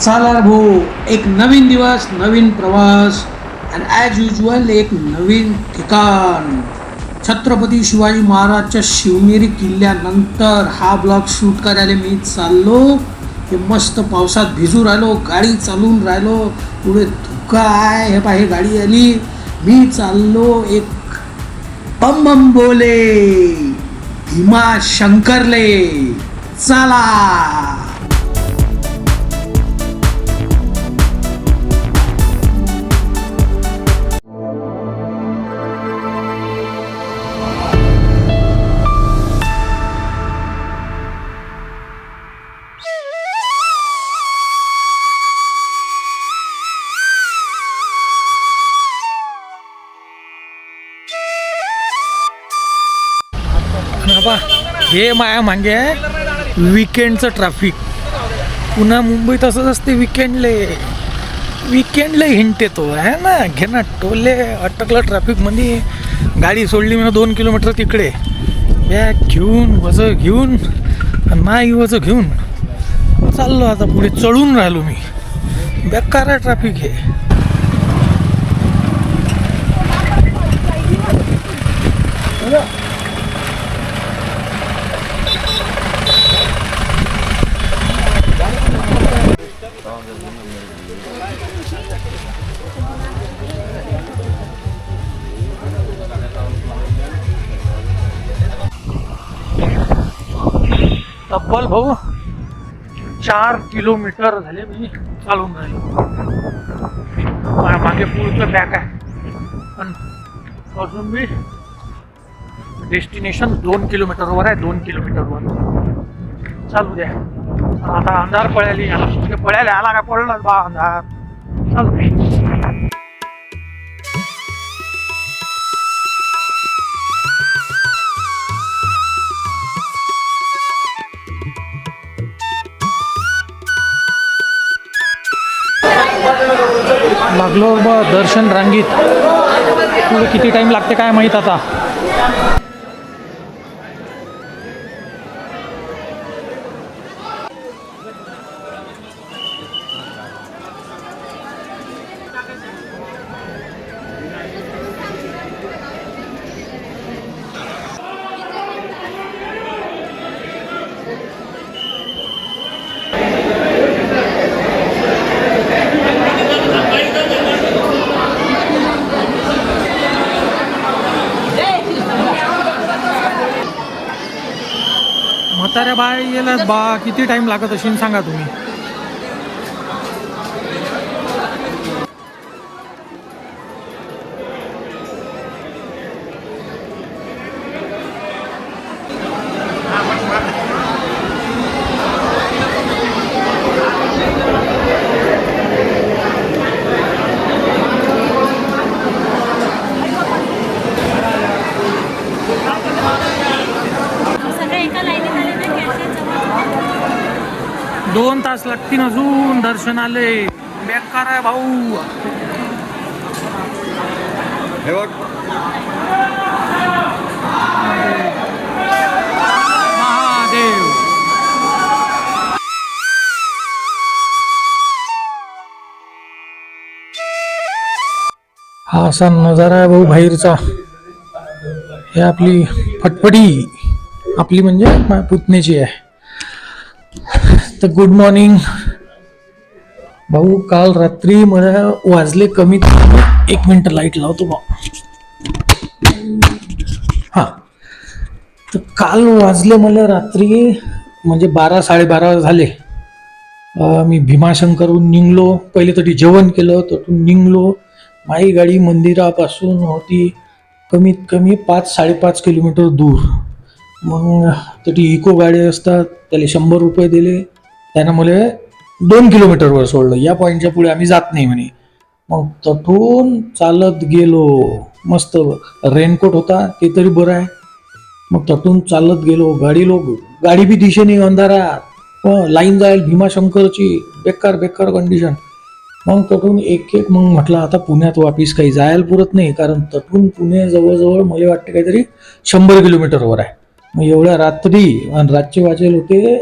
चाला भाऊ एक नवीन दिवस नवीन प्रवास अँड ॲज युजल एक नवीन ठिकाण. छत्रपती शिवाजी महाराजच्या शिवनेरी किल्ल्यानंतर हा ब्लॉग शूट करायला मी चाललो. हे मस्त पावसात भिजू राहिलो गाडी चालवून राहिलो. पुढे धुका आहे हे पाहे गाडी आली. मी चाललो एक बम बम बोले भीमा शंकरले. चला! बाबा हे माया मागे विकेंडचं ट्रॅफिक पुन्हा मुंबईत असंच असते विकेंडले विकेंडले हिंट येतो आहे ना? घे ना टोले अटकलं ट्रॅफिकमध्ये गाडी सोडली मी दोन किलोमीटर तिकडे. बॅग घेऊन वजं घेऊन आणि नाही वजं घेऊन. चाललो आता पुढे चढून राहिलो मी. बेकार आहे ट्रॅफिक हे. तब्बल भाऊ चार किलोमीटर झाले मी चालून राहिलो. मागे पुढचं बॅक आहे. पण अजून मी डेस्टिनेशन दोन किलोमीटरवर आहे दोन किलोमीटरवर चालू द्या. आता अंधार पळाली पळायला आला काय पडलाच बा अंधार. चालू. लागलो ब दर्शन रांगीत. पुढे किती टाइम लागते काय माहीत आता? म्हाताऱ्या बाय गेला बा किती टाईम लागत असेल सांगा तुम्ही सगळे एका लाईनीत आले ना कॅशे जवळ लागतील अजून दर्शन आले. बेकार आहे भाऊ. हे बघ. महादेव. हा असा नजारा आहे भाऊ बाहेरचा. हे आपली फटफटी. आपली म्हणजे पुतण्याची आहे. तर गुड मॉर्निंग भाऊ काल रात्री मला वाजले कमीत कमी एक मिनिट लाइट लावतो भाऊ. हा. तर काल वाजले मला रात्री म्हणजे बारा साडेबारा झाले. मी भीमाशंकरहून निघलो. पहिले तरी जेवण केलं तिथून निघलो. माई गाडी मंदिरापासून होती कमीत कमी पाच साडेपाच किलोमीटर दूर. मग तरी इको गाडी असतात त्याला शंभर रुपये दिले. त्यानं मला दोन किलोमीटरवर सोडलं. या पॉईंटच्या पुढे आम्ही जात नाही म्हणे. मग तठून चालत गेलो. मस्त रेनकोट होता ते तरी बरं आहे. मग तटून चालत गेलो. गाडी लोक गाडी बी दिशेने अंधारात. हो, लाईन जाईल भीमाशंकरची. बेकार बेकार कंडिशन मग तटून एक एक मग म्हटलं आता पुण्यात वापिस काही जायला पुरत नाही. कारण तटून पुणे जवळजवळ मला वाटते काहीतरी शंभर किलोमीटरवर आहे. मग एवढ्या रात्री आणि रातचे वाजेल होते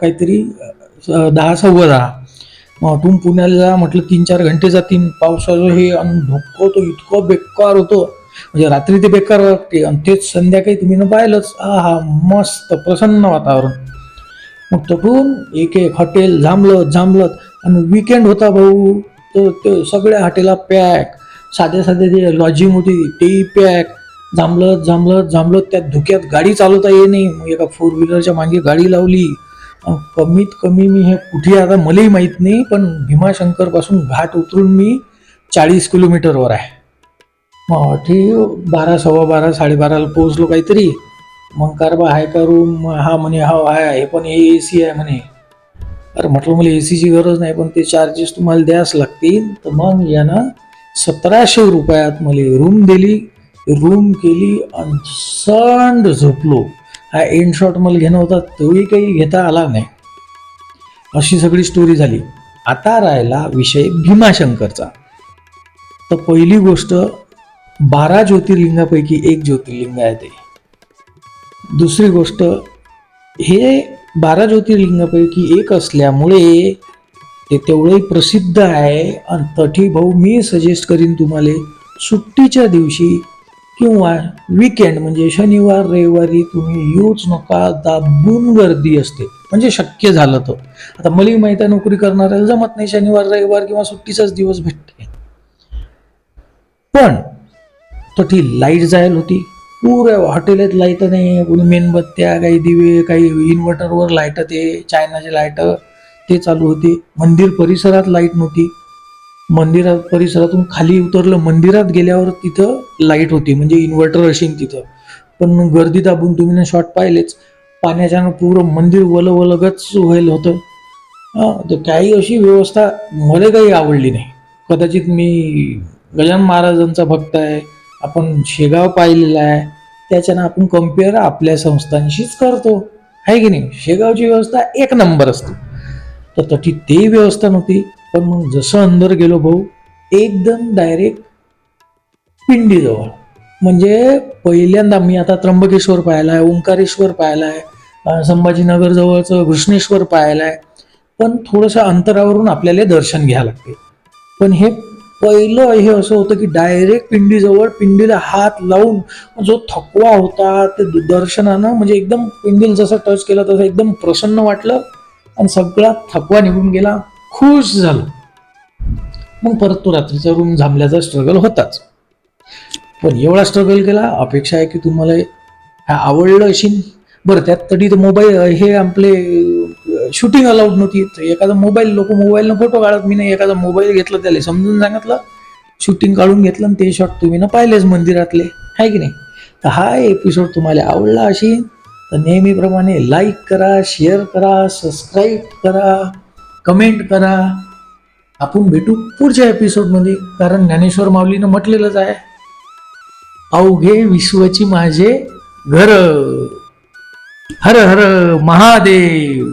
काहीतरी दहा सव्वा दहा. मग तू पुण्याला जा म्हटलं तीन चार घंटे जातील. पावसाचं हे आणि धुकं तो इतकं बेकार होतो. म्हणजे रात्री ते बेकार वाटते आणि तेच संध्याकाळी तुम्ही न पाहिलंच. हा हा मस्त प्रसन्न वातावरण. मग तटून एक एक हॉटेल झांबलत झांबलत आणि विकेंड होता भाऊ. तर ते सगळ्या हॉटेला पॅक. साध्या साध्या जे लॉजिंग होती तेही पॅक. झांबलत झांबलत जांबलत त्या धुक्यात गाडी चालवता ये नाही मग एका फोर व्हीलरच्या मागे गाडी लावली. कमीत कमी मी हे कुठे आता मलाही माहीत नाही पण भीमाशंकरपासून घाट उतरून मी चाळीस किलोमीटरवर आहे. मग ठीक बारा सव्वा बारा साडेबाराला पोहोचलो काहीतरी. मग कारबा आहे का रूम हा म्हणे हा आहे हे पण ए सी आहे म्हणे. अरे म्हटलं मला ए सीची गरज नाही पण ते चार्जेस तुम्हाला द्यास लागतील. तर मग यानं सतराशे रुपयात मला रूम दिली. रूम केली आणि संड झोपलो. हा एंड शॉट मला घेणं होता तोही काही घेता आला नाही. अशी सगळी स्टोरी झाली. आता राहिला विषय भीमाशंकरचा. तर पहिली गोष्ट बारा ज्योतिर्लिंगापैकी एक ज्योतिर्लिंग आहे ते. दुसरी गोष्ट हे बारा ज्योतिर्लिंगापैकी एक असल्यामुळे ते तेवढे प्रसिद्ध आहे. आणि तठी भाऊ मी सजेस्ट करीन तुम्हाला सुट्टीच्या दिवशी किंवा विकेंड म्हणजे शनिवार रविवारी तुम्ही येऊच नका दाबून गर्दी असते. म्हणजे शक्य झालं तर. आता मलाही माहिती आहे नोकरी करणाऱ्याला जमत नाही शनिवार रविवार किंवा सुट्टीचाच दिवस भेटते. पण तठी लाइट जायला होती. पुऱ्या हॉटेलात लाइट नाही कोणी मेणबत्त्या काही दिवे काही इन्व्हर्टरवर लाइट ते चायनाचे लाइट ते चालू होते. मंदिर परिसरात लाइट नव्हती. मंदिरात परिसरातून खाली उतरलं मंदिरात गेल्यावर तिथं लाइट होती म्हणजे इन्व्हर्टर असेल तिथं. पण गर्दी दाबून तुम्ही शॉट पाहिलेच. पाण्याच्यानं पूर्ण मंदिर वलवलगच व्हायला होतं. तर काही अशी व्यवस्था मला काही आवडली नाही. कदाचित मी गजानन महाराजांचा भक्त आहे आपण शेगाव पाहिलेला आहे त्याच्यानं आपण कंपेअर आपल्या संस्थांशीच करतो. आहे की नाही? शेगावची व्यवस्था एक नंबर असते. तर तशी ते व्यवस्था नव्हती. पण मग जसं अंदर गेलो भाऊ एकदम डायरेक्ट पिंडीजवळ. म्हणजे पहिल्यांदा मी आता त्र्यंबकेश्वर पाहिला आहे ओंकारेश्वर पाहिला आहे संभाजीनगर जवळचं घृष्णेश्वर पाहिलं आहे पण थोडंसं अंतरावरून आपल्याला दर्शन घ्यावं लागते. पण हे पहिलं हे असं होतं की डायरेक्ट पिंडीजवळ पिंडीला हात लावून जो थकवा होता ते दर्शनानं म्हणजे एकदम पिंडीला जसं टच केलं तसं एकदम प्रसन्न वाटलं आणि सगळा थकवा निघून गेला. खुश झालो. मग परत तो रात्रीचा रूम झांबल्याचा स्ट्रगल होताच. पण एवढा स्ट्रगल केला अपेक्षा आहे की तुम्हाला हा आवडलं अशी बरं त्यात तरी तर मोबाईल हे आपले शूटिंग अलाउड नव्हती. तर एखादा मोबाईल लोक मोबाईलनं फोटो काढत मी नाही एखादा मोबाईल घेतला त्याला. समजून सांगितलं शूटिंग काढून घेतलं आणि ते शॉट तुम्ही ना पाहिलेच मंदिरातले. आहे की नाही? तर हा एपिसोड तुम्हाला आवडला अशी तर नेहमीप्रमाणे लाईक करा शेअर करा सबस्क्राईब करा. कमेंट करा. आपण भेटू पुढच्या एपिसोडमध्ये कारण ज्ञानेश्वर माऊलीनं म्हटलेलंच आहे. अवघे विश्वची माझे घर. हर हर महादेव.